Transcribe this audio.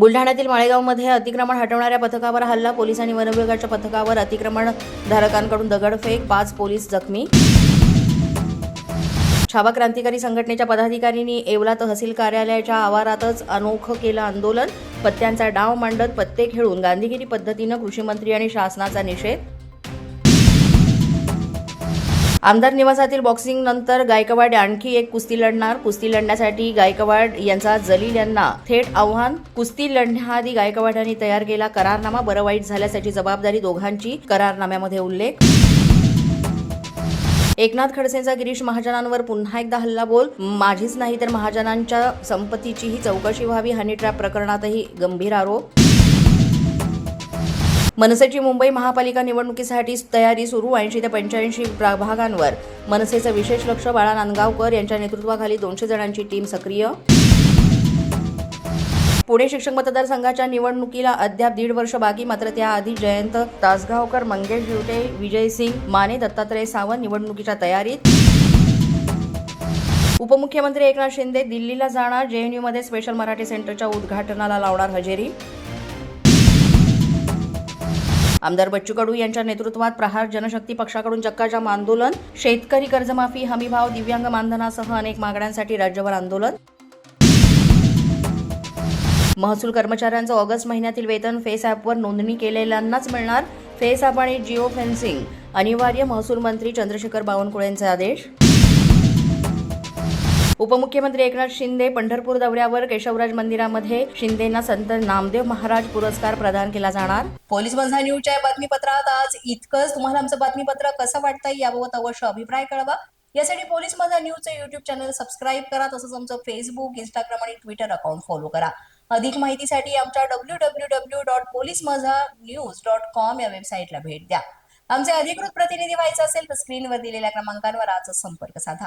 बुलढाण्यातील माळेगावमध्ये अतिक्रमण हटवणाऱ्या पथकावर हल्ला. पोलीस आणि वनविभागाच्या पथकावर अतिक्रमण धारकांकडून दगडफेक पाच पोलीस जखमी. छावा क्रांतिकारी संघटनेच्या पदाधिकाऱ्यांनी येवला तहसील कार्यालयाच्या आवारातच अनोखं केलं आंदोलन. पत्त्यांचा डाव मांडत पत्ते खेळून गांधीगिरी पद्धतीनं कृषीमंत्री आणि शासनाचा निषेध. आमदार निवासातील बॉक्सिंग नंतर गायकवाड आणखी एक कुस्ती लढणार. कुस्ती लढण्यासाठी गायकवाड यांचा जलील यांना थेट आव्हान. कुस्ती लढण्याआधी गायकवाड यांनी तयार केला करारनामा. बरं वाईट झाल्यासाठी जबाबदारी दोघांची करारनाम्यामध्ये उल्लेख. एकनाथ खडसेंचा गिरीश महाजनांवर पुन्हा एकदा हल्ला बोल. माझीच नाही तर महाजनांच्या संपत्तीचीही चौकशी व्हावी. हनी ट्रॅप प्रकरणातही गंभीर आरोप. मनसेची मुंबई महापालिका निवडणुकीसाठी तयारी सुरू ऐंशी ते पंच्याऐंशी प्रभागांवर मनसेचं विशेष लक्ष बाळा नांदगावकर यांच्या नेतृत्वाखाली दोनशे जणांची टीम सक्रिय. पुणे शिक्षक मतदारसंघाच्या निवडणुकीला अद्याप दीड वर्ष बाकी मात्र त्याआधी जयंत तासगावकर मंगेश ड्युटे विजय सिंग माने दत्तात्रय सावंत निवडणुकीच्या तयारीत. उपमुख्यमंत्री एकनाथ शिंदे दिल्लीला जाणार जेएनयूमध्ये स्पेशल मराठी सेंटरच्या उद्घाटनाला लावणार हजेरी. आमदार बच्चू कडू यांच्या नेतृत्वात प्रहार जनशक्ती पक्षाकडून चक्काजाम आंदोलन शेतकरी कर्जमाफी हमीभाव दिव्यांग मानधनासह अनेक मागण्यांसाठी राज्यभर आंदोलन. महसूल कर्मचाऱ्यांचं ऑगस्ट महिन्यातील वेतन फेस ॲपवर नोंदणी केलेल्यांनाच मिळणार. फेस ॲप आणि जिओ फेन्सिंग अनिवार्य महसूल मंत्री चंद्रशेखर बावनकुळेंचे आदेश. उपमुख्यमंत्री एकनाथ शिंदे पंढरपूर दौऱ्यावर केशवराज मंदिरामध्ये शिंदेना संत नामदेव महाराज पुरस्कार प्रदान केला जाणार. पोलीस बंधा न्यूजच्या बातमीपत्रात आज इतकंच. तुम्हाला आमचं बातमीपत्र कसं वाटतं याबाबत अवश्य अभिप्राय कळवा. यासाठी पोलीस माझा न्यूजचं युट्यूब चॅनल सबस्क्राईब करा तसंच आमचं फेसबुक इंस्टाग्राम आणि ट्विटर अकाउंट फॉलो करा. अधिक माहितीसाठी आमच्या W W W dot police Majha news dot com या वेबसाईटला भेट द्या. आमचे अधिकृत प्रतिनिधी व्हायचं असेल तर स्क्रीनवर दिलेल्या क्रमांकांवर आजच संपर्क साधा.